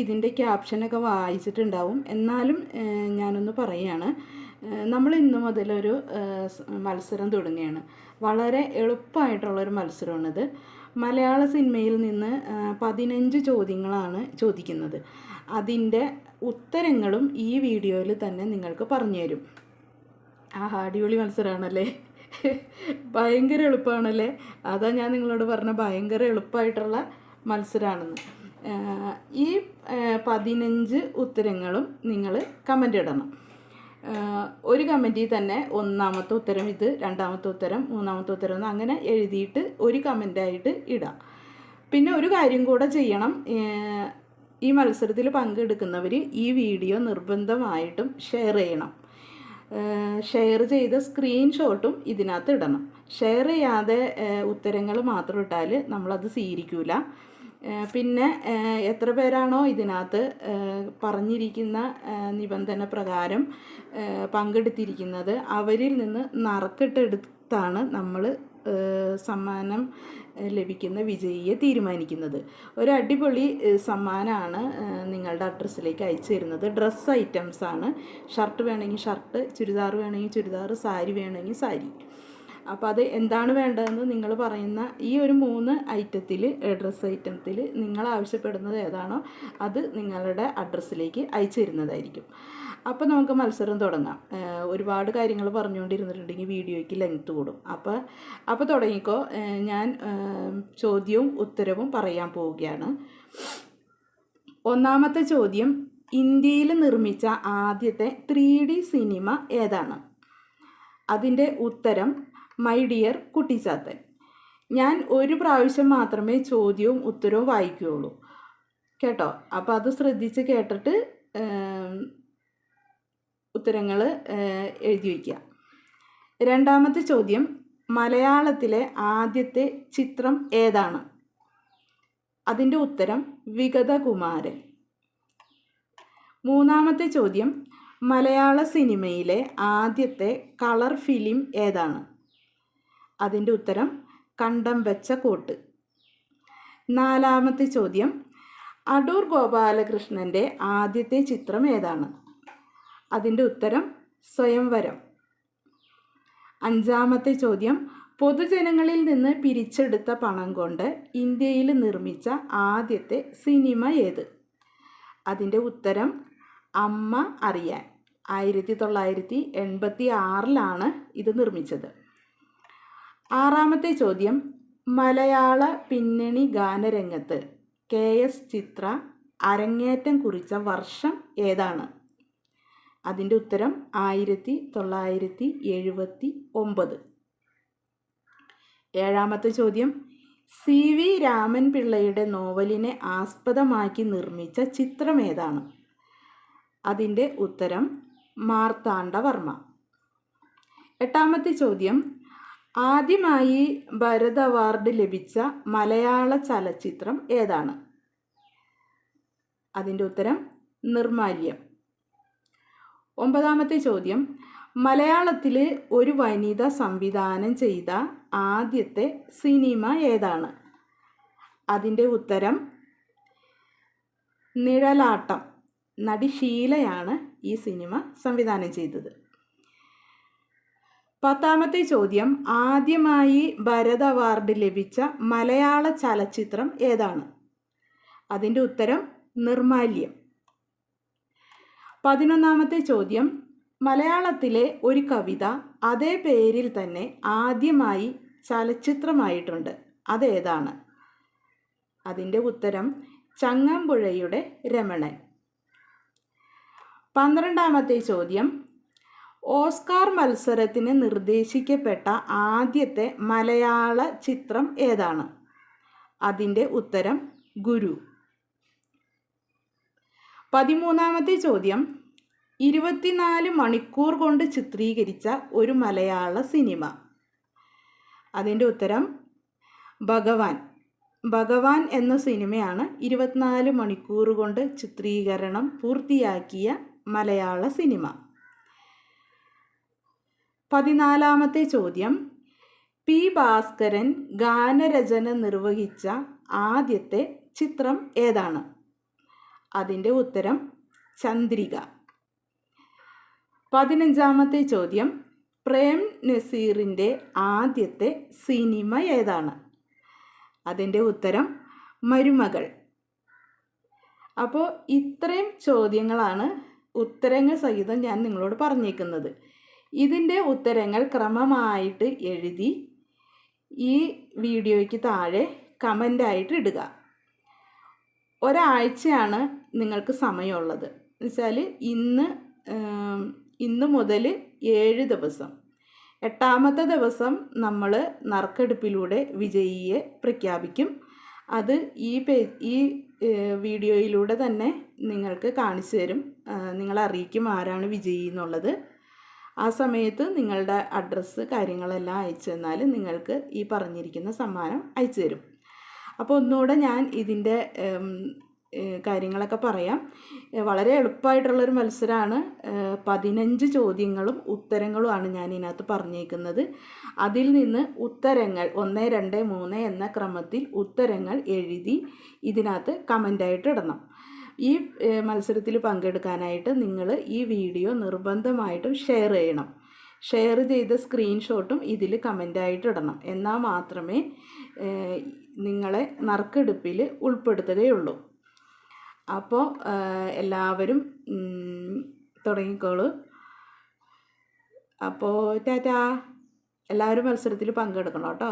ഇതിന്റെ ക്യാപ്ഷനൊക്കെ വായിച്ചിട്ടുണ്ടാവും. എന്നാലും ഞാനൊന്ന് പറയുകയാണ് നമ്മൾ ഇന്ന് മുതലൊരു മത്സരം തുടങ്ങുകയാണ്. വളരെ എളുപ്പമായിട്ടുള്ളൊരു മത്സരമാണിത്. മലയാള സിനിമയിൽ നിന്ന് പതിനഞ്ച് ചോദ്യങ്ങളാണ് ചോദിക്കുന്നത്. അതിന്റെ ഉത്തരങ്ങളും ഈ വീഡിയോയിൽ തന്നെ നിങ്ങൾക്ക് പറഞ്ഞു തരും ആ അടിപൊളി മത്സരമാണല്ലേ? ഭയങ്കര എളുപ്പമാണല്ലേ? അതാ ഞാൻ നിങ്ങളോട് പറഞ്ഞ ഭയങ്കര എളുപ്പമായിട്ടുള്ള മത്സരമാണെന്ന്. ഈ പതിനഞ്ച് ഉത്തരങ്ങളും നിങ്ങൾ കമന്റ് ഇടണം. ഒരു കമന്റിൽ തന്നെ ഒന്നാമത്തെ ഉത്തരം ഇത് രണ്ടാമത്തെ ഉത്തരം മൂന്നാമത്തെ ഉത്തരം അങ്ങനെ എഴുതിയിട്ട് ഒരു കമന്റായിട്ട് ഇടാം. പിന്നെ ഒരു കാര്യം കൂടെ ചെയ്യണം. ഈ മത്സരത്തിൽ പങ്കെടുക്കുന്നവർ ഈ വീഡിയോ നിർബന്ധമായിട്ടും ഷെയർ ചെയ്യണം. ഷെയർ ചെയ്ത സ്ക്രീൻഷോട്ടും ഇതിനകത്ത് ഇടണം. ഷെയർ ചെയ്യാതെ ഉത്തരങ്ങൾ മാത്രം ഇട്ടാൽ നമ്മളത് സ്വീകരിക്കൂല. ഏഹ് പിന്നെ എത്ര പേരാണോ ഇതിനകത്ത് പറഞ്ഞിരിക്കുന്ന നിബന്ധന പ്രകാരം പങ്കെടുത്തിരിക്കുന്നത് അവരിൽ നിന്ന് നറുക്കിട്ടെടുത്താണ് നമ്മൾ സമ്മാനം ലഭിക്കുന്ന വിജയിയെ തീരുമാനിക്കുന്നത്. ഒരു അടിപൊളി സമ്മാനമാണ് നിങ്ങളുടെ അഡ്രസ്സിലേക്ക് അയച്ചു തരുന്നത് ഡ്രസ്സ് ഐറ്റംസാണ്. ഷർട്ട് വേണമെങ്കിൽ ഷർട്ട് ചുരിദാർ വേണമെങ്കിൽ ചുരിദാർ സാരി വേണമെങ്കിൽ സാരി. അപ്പോൾ അത് എന്താണ് വേണ്ടതെന്ന് നിങ്ങൾ പറയുന്ന ഈ ഒരു മൂന്ന് ഐറ്റത്തിൽ ഡ്രസ്സ് ഐറ്റത്തിൽ നിങ്ങൾ ആവശ്യപ്പെടുന്നത് ഏതാണോ അത് നിങ്ങളുടെ അഡ്രസ്സിലേക്ക് അയച്ചു തരുന്നതായിരിക്കും അപ്പോൾ നമുക്ക് മത്സരം തുടങ്ങാം. ഒരുപാട് കാര്യങ്ങൾ പറഞ്ഞുകൊണ്ടിരുന്നിട്ടുണ്ടെങ്കിൽ വീഡിയോയ്ക്ക് ലെങ്ത്ത് കൂടും. അപ്പോൾ അപ്പോൾ തുടങ്ങിക്കോ. ഞാൻ ചോദ്യവും ഉത്തരവും പറയാൻ പോവുകയാണ്. ഒന്നാമത്തെ ചോദ്യം ഇന്ത്യയിൽ നിർമ്മിച്ച ആദ്യത്തെ ത്രീ സിനിമ ഏതാണ്? അതിന്റെ ഉത്തരം മൈ ഡിയർ കുട്ടിച്ചാത്തൻ ഞാൻ ഒരു പ്രാവശ്യം മാത്രമേ ചോദ്യവും ഉത്തരവും വായിക്കുകയുള്ളൂ. കേട്ടോ? അപ്പോൾ അത് ശ്രദ്ധിച്ച് കേട്ടിട്ട് ഉത്തരങ്ങൾ എഴുതി വയ്ക്കുക. രണ്ടാമത്തെ ചോദ്യം മലയാളത്തിലെ ആദ്യത്തെ ചിത്രം ഏതാണ്? അതിന്റെ ഉത്തരം വിഗതകുമാരൻ. മൂന്നാമത്തെ ചോദ്യം മലയാള സിനിമയിലെ ആദ്യത്തെ കളർ ഫിലിം ഏതാണ്? അതിന്റെ ഉത്തരം കണ്ടം വെച്ച കോട്ട്. നാലാമത്തെ ചോദ്യം. അടൂർ ഗോപാലകൃഷ്ണന്റെ ആദ്യത്തെ ചിത്രം ഏതാണ്? അതിന്റെ ഉത്തരം സ്വയംവരം. അഞ്ചാമത്തെ ചോദ്യം. പൊതുജനങ്ങളിൽ നിന്ന് പിരിച്ചെടുത്ത പണം കൊണ്ട് ഇന്ത്യയിൽ നിർമ്മിച്ച ആദ്യത്തെ സിനിമ ഏത്? അതിന്റെ ഉത്തരം അമ്മ അറിയാൻ. ആയിരത്തി തൊള്ളായിരത്തി എൺപത്തി ആറിലാണ് ഇത് നിർമ്മിച്ചത്. ആറാമത്തെ ചോദ്യം. മലയാള പിന്നണി ഗാനരംഗത്ത് കെ എസ് ചിത്ര അരങ്ങേറ്റം കുറിച്ച വർഷം ഏതാണ്? അതിന്റെ ഉത്തരം ആയിരത്തി തൊള്ളായിരത്തി എഴുപത്തി ഒമ്പത്. ഏഴാമത്തെ ചോദ്യം. സി വി രാമൻ പിള്ളയുടെ നോവലിനെ ആസ്പദമാക്കി നിർമ്മിച്ച ചിത്രം ഏതാണ്? അതിന്റെ ഉത്തരം മാർത്താണ്ഡവർമ്മ. എട്ടാമത്തെ ചോദ്യം. ആദ്യമായി ഭരത് അവാർഡ് ലഭിച്ച മലയാള ചലച്ചിത്രം ഏതാണ്? അതിന്റെ ഉത്തരം നിർമാല്യം. ഒമ്പതാമത്തെ ചോദ്യം. മലയാളത്തിൽ ഒരു വനിത സംവിധാനം ചെയ്ത ആദ്യത്തെ സിനിമ ഏതാണ്? അതിന്റെ ഉത്തരം നിഴലാട്ടം. നടി ഷീലയാണ് ഈ സിനിമ സംവിധാനം ചെയ്തത്. പത്താമത്തെ ചോദ്യം. ആദ്യമായി ഭരത് അവാർഡ് ലഭിച്ച മലയാള ചലച്ചിത്രം ഏതാണ്? അതിന്റെ ഉത്തരം നിർമാല്യം. പതിനൊന്നാമത്തെ ചോദ്യം. മലയാളത്തിലെ ഒരു കവിത അതേ പേരിൽ തന്നെ ആദ്യമായി ചലച്ചിത്രമായിട്ടുണ്ട്. അതേതാണ്? അതിന്റെ ഉത്തരം ചങ്ങമ്പുഴയുടെ രമണൻ. പന്ത്രണ്ടാമത്തെ ചോദ്യം. ഓസ്കാർ മത്സരത്തിന് നിർദ്ദേശിക്കപ്പെട്ട ആദ്യത്തെ മലയാള ചിത്രം ഏതാണ്? അതിന്റെ ഉത്തരം ഗുരു. പതിമൂന്നാമത്തെ ചോദ്യം. ഇരുപത്തിനാല് മണിക്കൂർ കൊണ്ട് ചിത്രീകരിച്ച ഒരു മലയാള സിനിമ. അതിന്റെ ഉത്തരം ഭഗവാൻ. ഭഗവാൻ എന്ന സിനിമയാണ് ഇരുപത്തിനാല് മണിക്കൂർ കൊണ്ട് ചിത്രീകരണം പൂർത്തിയാക്കിയ മലയാള സിനിമ. പതിനാലാമത്തെ ചോദ്യം. പി ഭാസ്കരൻ ഗാനരചന നിർവഹിച്ച ആദ്യത്തെ ചിത്രം ഏതാണ്? അതിന്റെ ഉത്തരം ചന്ദ്രിക. പതിനഞ്ചാമത്തെ ചോദ്യം. പ്രേം നസീറിന്റെ ആദ്യത്തെ സിനിമ ഏതാണ്? അതിന്റെ ഉത്തരം മരുമകൾ. അപ്പോൾ ഇത്രയും ചോദ്യങ്ങളാണ് ഉത്തരങ്ങൾ സഹിതം ഞാൻ നിങ്ങളോട് പറഞ്ഞേക്കുന്നത്. ഇതിന്റെ ഉത്തരങ്ങൾ ക്രമമായിട്ട് എഴുതി ഈ വീഡിയോയ്ക്ക് താഴെ കമന്റായിട്ട് ഇടുക. ഒരാഴ്ചയാണ് നിങ്ങൾക്ക് സമയമുള്ളത്. എന്നുവെച്ചാൽ ഇന്ന് ഇന്ന് മുതൽ ഏഴ് ദിവസം. എട്ടാമത്തെ ദിവസം നമ്മൾ നറുക്കെടുപ്പിലൂടെ വിജയിയെ പ്രഖ്യാപിക്കും. അത് ഈ പേ ഈ വീഡിയോയിലൂടെ തന്നെ നിങ്ങൾക്ക് കാണിച്ചു തരും. നിങ്ങളറിയിക്കും ആരാണ് വിജയി എന്നുള്ളത്. ആ സമയത്ത് നിങ്ങളുടെ അഡ്രസ്സ് കാര്യങ്ങളെല്ലാം അയച്ചു തന്നാൽ നിങ്ങൾക്ക് ഈ പറഞ്ഞിരിക്കുന്ന സമ്മാനം അയച്ചു തരും. അപ്പോൾ ഒന്നുകൂടെ ഞാൻ ഇതിന്റെ കാര്യങ്ങളൊക്കെ പറയാം. വളരെ എളുപ്പമായിട്ടുള്ളൊരു മത്സരമാണ്. പതിനഞ്ച് ചോദ്യങ്ങളും ഉത്തരങ്ങളുമാണ് ഞാൻ ഇതിനകത്ത് പറഞ്ഞേക്കുന്നത്. അതിൽ നിന്ന് ഉത്തരങ്ങൾ ഒന്ന് രണ്ട് മൂന്ന് എന്ന ക്രമത്തിൽ ഉത്തരങ്ങൾ എഴുതി ഇതിനകത്ത് കമന്റായിട്ട് ഇടണം. ഈ മത്സരത്തിൽ പങ്കെടുക്കാനായിട്ട് നിങ്ങൾ ഈ വീഡിയോ നിർബന്ധമായിട്ടും ഷെയർ ചെയ്യണം. ഷെയർ ചെയ്ത സ്ക്രീൻഷോട്ടും ഇതിൽ കമന്റായിട്ട് ഇടണം. എന്നാൽ മാത്രമേ നിങ്ങളെ നറുക്കെടുപ്പിൽ ഉൾപ്പെടുത്തുകയുള്ളൂ. അപ്പോൾ എല്ലാവരും തുടങ്ങിക്കോളൂ. അപ്പോൾ ടാറ്റാ. എല്ലാവരും മത്സരത്തിൽ പങ്കെടുക്കണം കേട്ടോ.